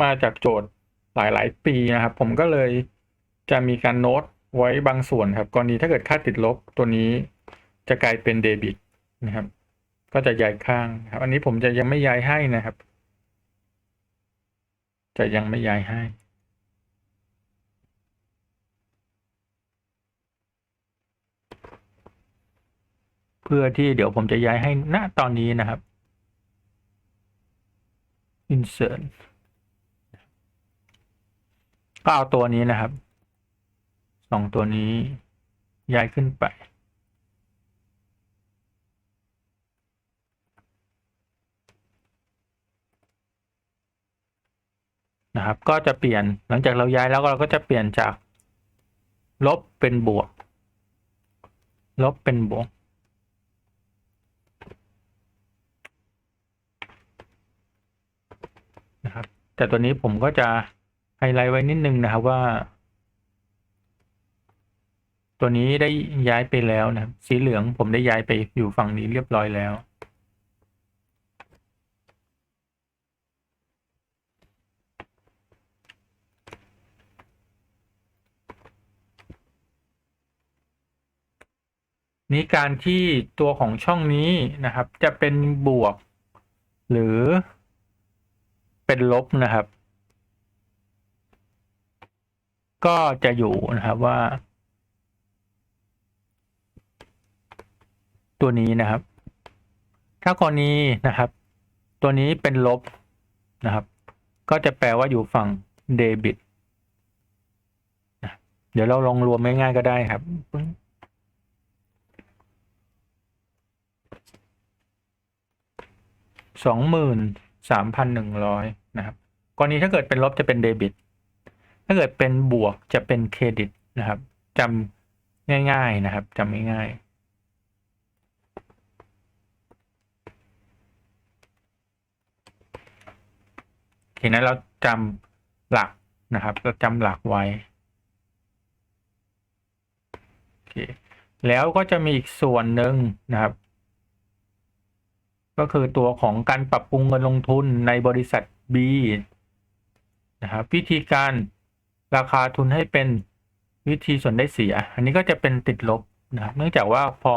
มาจากโจทย์หลาย ๆ ปีนะครับ ผมก็เลยจะมีการโน้ตไว้บางส่วนครับ กรณีถ้าเกิดค่าติดลบตัวนี้จะกลายเป็นเดบิตนะครับ ก็จะย้ายข้างครับ อันนี้ผมจะยังไม่ย้ายให้นะครับ จะยังไม่ย้ายให้เพื่อที่เดี๋ยวผมจะย้ายให้ณตอนนี้นะครับ insert ก็เอาตัวนี้นะครับ สองตัวนี้ย้ายขึ้นไป นะครับ ก็จะเปลี่ยนหลังจากเราย้ายแล้วเราก็จะเปลี่ยนจาก ลบเป็นบวก ลบเป็นบวกนะครับ แต่ตัวนี้ผมก็จะ ไฮไลท์ไว้นิดนึงนะครับว่า ตัวนี้ได้ย้ายไปแล้วนะครับ สีเหลืองผมได้ย้ายไปอยู่ฝั่งนี้เรียบร้อยแล้วนี้การที่ตัวของช่องนี้นะครับ จะเป็นบวก หรือเป็นลบนะครับ ก็จะอยู่นะครับว่า ตัวนี้นะครับ ถ้ากรณีนะครับ ตัวนี้เป็นลบนะครับ ก็จะแปลว่าอยู่ฝั่งเดบิตเดี๋ยวเราลองรวมง่ายๆก็ได้ครับสองหมื่นสามพันหนึ่งร้อยนะครับ กรณีถ้าเกิดเป็นลบจะเป็นเดบิตาเกิดเป็นบวกจะเป็นเครดิตนะครับจำง่าย ๆนะครับจำง่ายๆทีนั้นเราจำหลักนะครับ เราจำหลักไว้โอเคแล้วก็จะมีอีกส่วนหนึ่งนะครับ ก็คือตัวของการปรับปรุงเงินลงทุนในบริษัท B นะครับ วิธีการ ราคาทุนให้เป็นวิธีส่วนได้เสีย อันนี้ก็จะเป็นติดลบนะครับเนื่องจากว่าพอ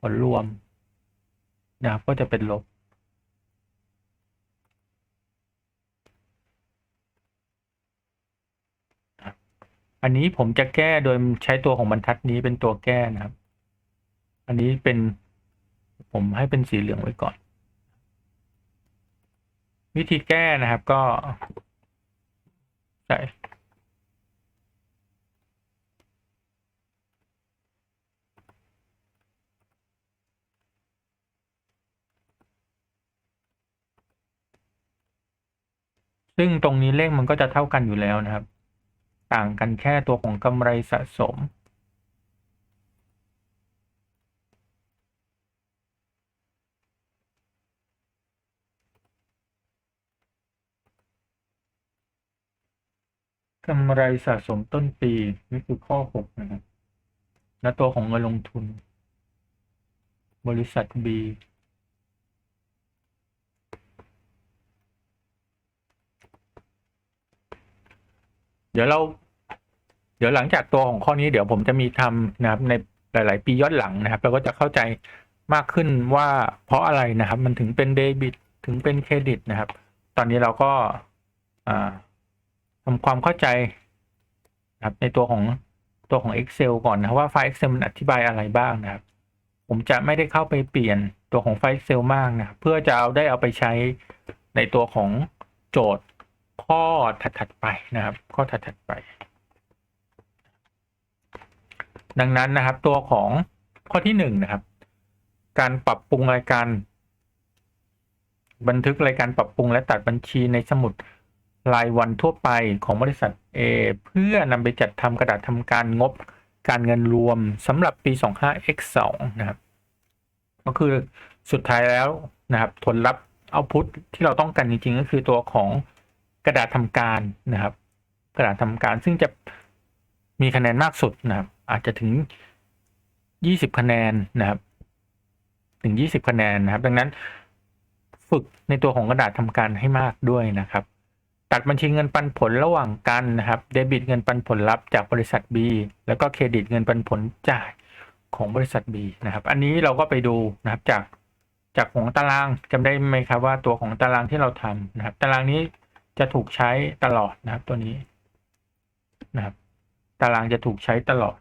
ผลรวมนะครับก็จะเป็นลบ อันนี้ผมจะแก้โดยใช้ตัวของบรรทัดนี้เป็นตัวแก้นะครับ อันนี้เป็นผมให้เป็นสีเหลืองไว้ก่อน วิธีแก้นะครับก็ใส่ ซึ่งตรงนี้เลขมันก็จะเท่ากันอยู่แล้วนะครับ ต่างกันแค่ตัวของกำไรสะสม กำไรสะสมต้นปีนี่คือข้อหกนะครับ และตัวของเงินลงทุน บริษัท B ดี๋ยวเรา เดี๋ยวหลังจากตัวของข้อนี้เดี๋ยวผมจะมีทำนะครับ ในหลาย ๆ ปีย้อนหลังนะครับเราก็จะเข้าใจมากขึ้นว่าเพราะอะไรนะครับ มันถึงเป็นเดบิตถึงเป็นเครดิตนะครับ ตอนนี้เราก็อ่าทำความเข้าใจนะครับ ในตัวของตัวของ Excel ก่อนนะว่าไฟล์ Excel มันอธิบายอะไรบ้างนะครับ ผมจะไม่ได้เข้าไปเปลี่ยนตัวของไฟล์ Excel มากนะเพื่อจะเอาได้เอาไปใช้ในตัวของโจทย์ ข้อถัดๆไปนะครับ ข้อถัดๆไป ดังนั้นนะครับ ตัวของข้อที่หนึ่งนะครับ การปรับปรุงรายการ บันทึกรายการปรับปรุงและตัดบัญชีในสมุดรายวันทั่วไปของบริษัท A เพื่อนำไปจัดทำกระดาษทำการงบการเงินรวมสำหรับปี 25x2 นะครับ ก็คือสุดท้ายแล้วนะครับผลลัพธ์เอาพุทที่เราต้องการจริงๆ ก็คือตัวของ ระดาษทำการนะครับ กระดาษทำการซึ่งจะมีคะแนนมากสุดนะครับ อาจจะถึง 20 คะแนนนะครับ ถึง 20 คะแนนนะครับ ดังนั้นฝึกในตัวของกระดาษทำการให้มากด้วยนะครับ ตัดบัญชีเงินปันผลระหว่างกันนะครับ เดบิตเงินปันผลรับจากบริษัท B แล้วก็เครดิตเงินปันผลจ่ายของบริษัท B นะครับ อันนี้เราก็ไปดูนะครับจากจากของตารางจำได้ไหมครับว่าตัวของตารางที่เราทำนะครับ ตารางนี้ จะถูกใช้ตลอดนะครับตัวนี้นะครับ ตารางจะถูกใช้ตลอด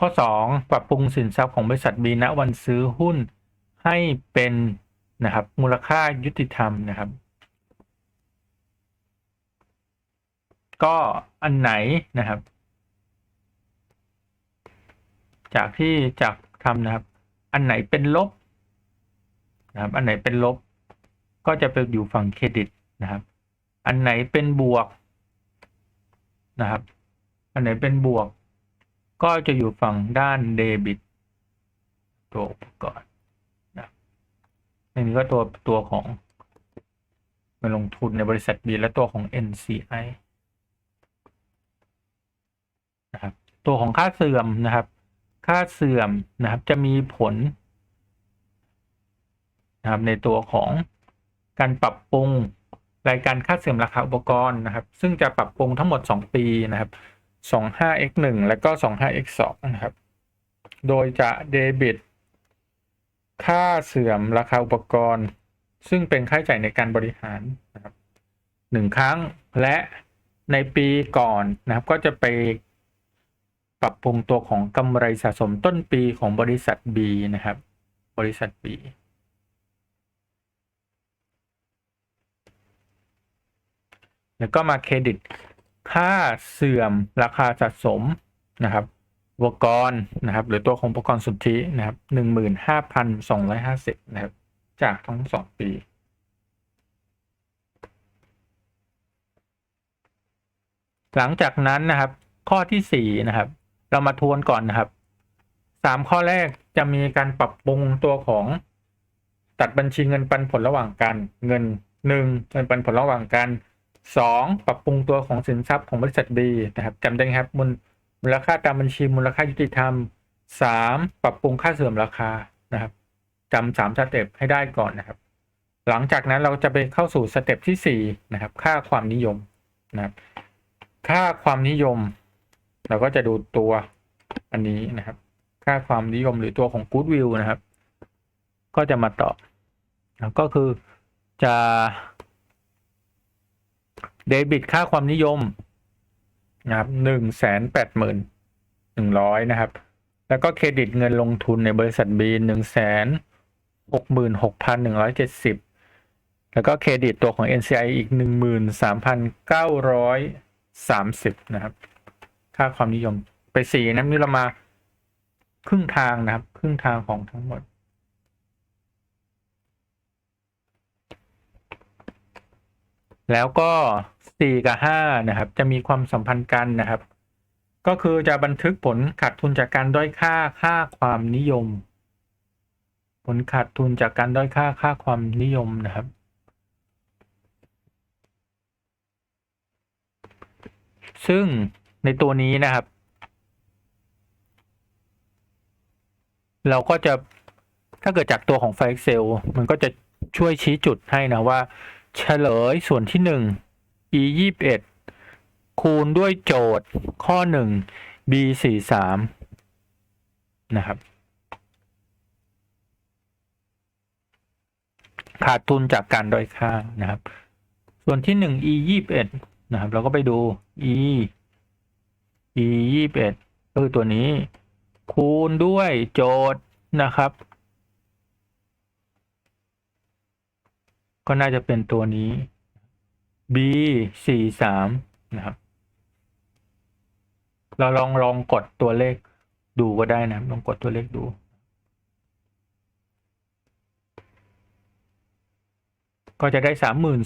ข้อ 2 ปรับปรุงสินทรัพย์ของบริษัท B ณวันซื้อหุ้นให้เป็นนะครับ มูลค่ายุติธรรมนะครับ ก็อันไหนนะครับ จากที่จากทำนะครับ อันไหนเป็นลบนะครับ อันไหนเป็นลบ ก็จะไปอยู่ฝั่งเครดิตนะครับ อันไหนเป็นบวกนะครับ อันไหนเป็นบวก ก็จะอยู่ฝั่งด้านเดบิตตัวอุปกรณ์นะอันนี้ก็ตัวตัวของเงินลงทุนในบริษัท B และตัวของ NCI นะครับ ตัวของค่าเสื่อมนะครับ ค่าเสื่อมนะครับจะมีผลนะครับในตัวของการปรับปรุงรายการค่าเสื่อมราคาอุปกรณ์นะครับ ซึ่งจะปรับปรุงทั้งหมด 2 ปีนะครับ 25x1 แล้วก็ 25x2 นะครับ โดยจะเดบิต ค่าเสื่อมราคาอุปกรณ์ ซึ่งเป็นค่าใช้จ่ายในการบริหารนะครับหนึ่งครั้งและในปีก่อนนะครับ ก็จะไป รับปรุงตัวของกำไรสะสมต้นปีของบริษัท B นะครับ บริษัท B แล้วก็มาเครดิต ค่าเสื่อมราคาสะสมนะครับอุปกรณ์นะครับ หรือตัวของอุปกรณ์สุทธินะครับหนึ่งหมื่นห้าพันสองร้อยห้าสิบนะครับ จากทั้งสองปี หลังจากนั้นนะครับ ข้อที่สี่นะครับ เรามาทวนก่อนนะครับสามข้อแรกจะมีการปรับปรุงตัวของตัดบัญชีเงินปันผลระหว่างกันเงินหนึ่งเงินปันผลระหว่างกันสองปรับปรุงตัวของสินทรัพย์ของบริษัท B นะครับจำได้ครับมูลมูลค่าตามบัญชีมูลค่ายุติธรรมสามปรับปรุงค่าเสื่อมราคานะครับจำสามสเต็ปให้ได้ก่อนนะครับ หลังจากนั้นเราจะไปเข้าสู่สเต็ปที่สี่นะครับ ค่าความนิยมนะครับ ค่าความนิยม เราก็จะดูตัวอันนี้นะครับ ค่าความนิยมหรือตัวของ Goodwill นะครับ ก็จะมาตอบแล้วก็คือจะเดบิตค่าความนิยมนะครับหนึ่งแสนแปดหมื่นหนึ่งร้อยนะครับ แล้วก็เครดิตเงินลงทุนในบริษัท B หนึ่งแสนหกหมื่นหกพันหนึ่งร้อยเจ็ดสิบแล้วก็เครดิตตัวของ NCI อีกหนึ่งหมื่นสามพันเก้าร้อยสามสิบนะครับ ค่าความนิยมไปสี่นะนี่เรามาครึ่งทางนะครับ ครึ่งทางของทั้งหมด แล้วก็สี่กับห้านะครับ จะมีความสัมพันธ์กันนะครับ ก็คือจะบันทึกผลขาดทุนจากการด้อยค่าค่าความนิยม ผลขาดทุนจากการด้อยค่าค่าความนิยมนะครับซึ่ง ในตัวนี้นะครับ เราก็จะถ้าเกิดจากตัวของไฟล์ Excel มันก็จะช่วยชี้จุดให้นะว่า เฉลยส่วนที่หนึ่ง e ยี่สิบเอ็ดคูณด้วยโจทย์ข้อหนึ่ง b สี่สามนะครับ ขาดทุนจากการด้อยค่านะครับ ส่วนที่หนึ่ง e ยี่สิบเอ็ดนะครับ เราก็ไปดู e e ยี่สิบเอ็ดก็คือตัวนี้ คูณด้วยโจทย์นะครับ ก็น่าจะเป็นตัวนี้ b สี่สามนะครับ เราลองลองกดตัวเลขดูก็ได้นะครับ ลองกดตัวเลขดูก็จะได้สามหมื่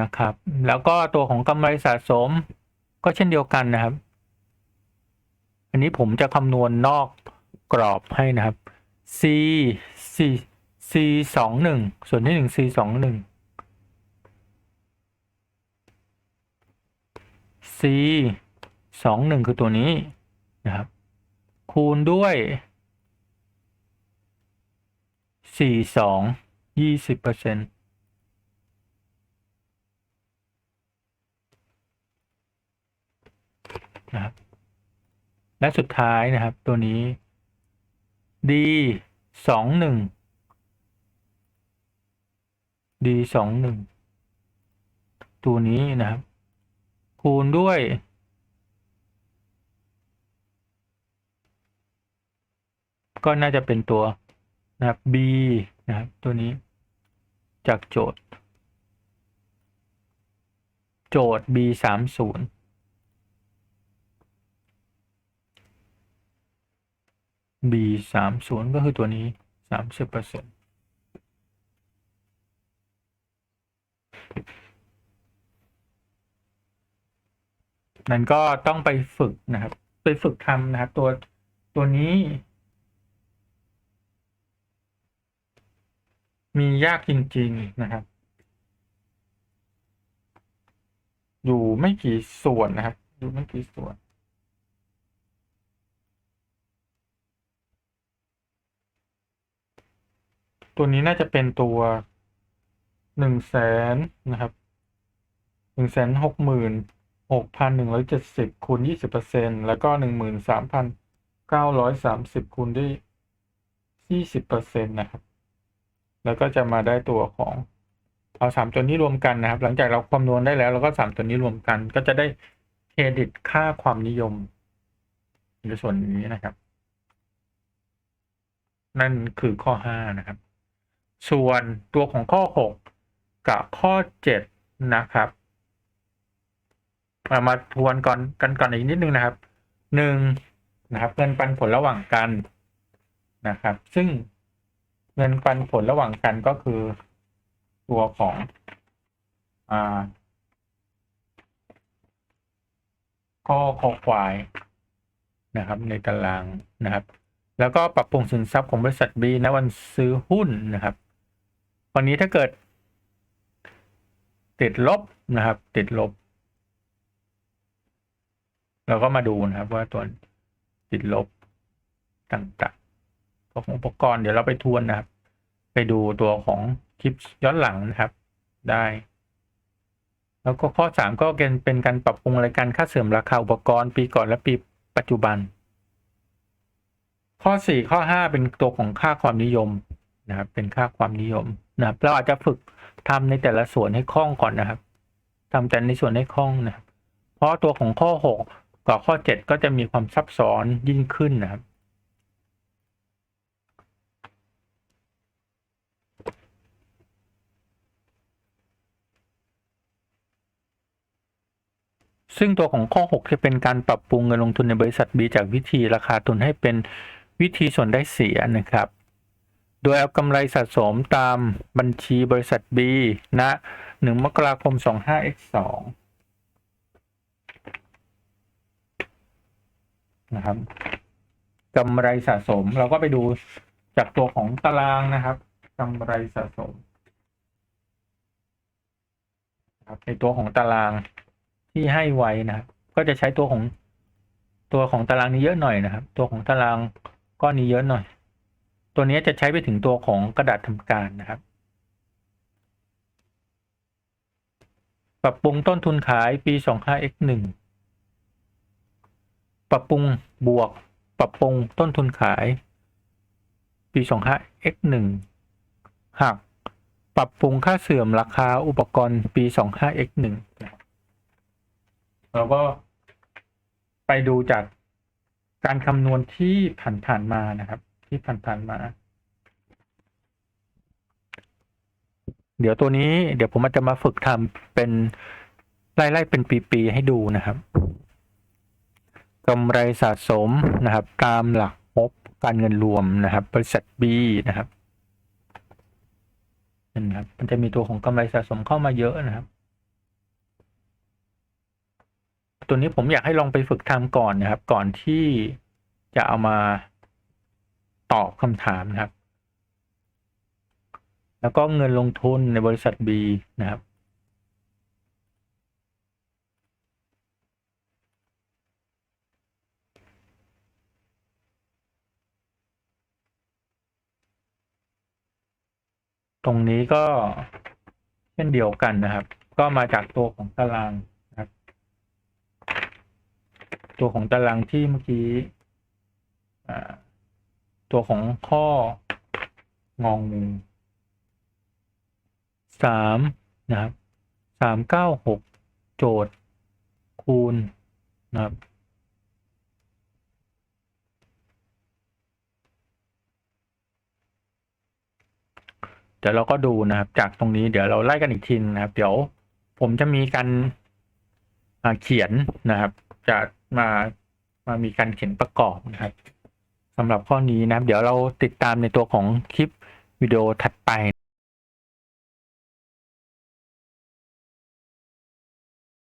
นะครับ แล้วก็ตัวของกำไรสะสมก็เช่นเดียวกันนะครับ อันนี้ผมจะคำนวณนอกกรอบให้นะครับ c c c สองหนึ่งส่วนที่หนึ่ง c สองหนึ่ง c สองหนึ่งคือตัวนี้นะครับ คูณด้วยสี่สองยี่สิบเปอร์เซ็นต์ นะครับ และสุดท้ายนะครับ ตัวนี้ d สองหนึ่ง d สองหนึ่งตัวนี้นะครับ คูณด้วย ก็น่าจะเป็นตัวนะครับ b นะครับ ตัวนี้จากโจทย์ โจทย์ b สามศูนย์ b สามศูนย์ก็คือตัวนี้สามสิบเปอร์เซ็นต์นั่นก็ต้องไปฝึกนะครับ ไปฝึกทำนะครับ ตัวตัวนี้ มียากจริง ๆ นะครับ อยู่ไม่กี่ส่วนนะครับ อยู่ไม่กี่ส่วน ตัวนี้น่าจะเป็นตัวหนึ่งแสนนะครับหนึ่งแสนหกหมื่นหกพันหนึ่งร้อยเจ็ดสิบคูณยี่สิบเปอร์เซ็นแล้วก็หนึ่งหมื่นสามพันเก้าร้อยสามสิบคูณด้วยยี่สิบเปอร์เซ็นต์นะครับ แล้วก็จะมาได้ตัวของเอาสามตัวนี้รวมกันนะครับ หลังจากเราคำนวณได้แล้วเราก็สามตัวนี้รวมกัน ก็จะได้เครดิตค่าความนิยมในส่วนนี้นะครับ นั่นคือข้อห้านะครับ ส่วนตัวของข้อ 6 กับข้อ 7 นะครับมามาทวนก่อนกันก่อนอีกนิดนึงนะครับหนึ่งนะครับ เงินปันผลระหว่างกันนะครับ ซึ่งเงินปันผลระหว่างกันก็คือตัวของอ่าข้อคอควายนะครับ ในตารางนะครับ แล้วก็ปรับปรุงสินทรัพย์ของบริษัท B ณวันซื้อหุ้นนะครับ วันนี้ถ้าเกิด ติดลบนะครับ ติดลบ เราก็มาดูนะครับ ว่าตัวติดลบต่างๆตัวของอุปกรณ์เดี๋ยวเราไปทวนนะครับ ไปดูตัวของคลิปย้อนหลังนะครับได้ แล้วก็ข้อสามก็เป็นการปรับปรุงรายการค่าเสื่อมราคาอุปกรณ์ปีก่อนและปีปัจจุบัน ข้อสี่ข้อห้าเป็นตัวของค่าความนิยม นะครับ เป็นค่าความนิยมนะครับเราอาจจะฝึกทำในแต่ละส่วนให้คล่องก่อนนะครับทำแต่ในส่วนให้คล่องนะครับ เพราะตัวของข้อหกกับข้อเจ็ดก็จะมีความซับซ้อนยิ่งขึ้นนะครับซึ่งตัวของข้อ 6 จะเป็นการปรับปรุงเงินลงทุนในบริษัท B จากวิธีราคาทุนให้เป็นวิธีส่วนได้เสียนะครับ โดยเอากำไรสะสมตามบัญชีบริษัท B ณ1มกราคม 25x2 นะครับกำไรสะสมเราก็ไปดูจากตัวของตารางนะครับกำไรสะสมครับในตัวของตารางที่ให้ไว้นะครับ ก็จะใช้ตัวของตัวของตารางนี้เยอะหน่อยนะครับ ตัวของตารางก้อนนี้เยอะหน่อย ตัวนี้จะใช้ไปถึงตัวของกระดาษทำการนะครับ ปรับปรุงต้นทุนขายปี 25x1 ปรับปรุงบวก ปรับปรุงต้นทุนขาย ปี 25x1 หักปรับปรุงค่าเสื่อมราคาอุปกรณ์ปี 25x1 เราก็ไปดูจากการคำนวณที่ผ่านๆมานะครับ ที่ผ่านๆมา เดี๋ยวตัวนี้เดี๋ยวผมจะมาฝึกทำเป็นไล่ๆเป็นปีๆให้ดูนะครับกำไรสะสมนะครับ ตามหลักงบการเงินรวมนะครับ บริษัท B นะครับเห็นไหมครับ มันจะมีตัวของกำไรสะสมเข้ามาเยอะนะครับ ตัวนี้ผมอยากให้ลองไปฝึกทำก่อนนะครับ ก่อนที่จะเอามา ตอบคำถามนะครับ แล้วก็เงินลงทุนในบริษัท B นะครับตรงนี้ก็เช่นเดียวกันนะครับ ก็มาจากตัวของตารางนะครับ ตัวของตารางที่เมื่อกี้อ่า ตัวของข้ององูสามนะครับสามเก้าหกโจทย์ คูณนะครับเดี๋ยวเราก็ดูนะครับ จากตรงนี้เดี๋ยวเราไล่กันอีกทีนะครับ เดี๋ยวผมจะมีการเขียนนะครับ จะมามามีการเขียนประกอบนะครับ สำหรับข้อนี้นะครับ เดี๋ยวเราติดตามในตัวของคลิปวิดีโอถัดไป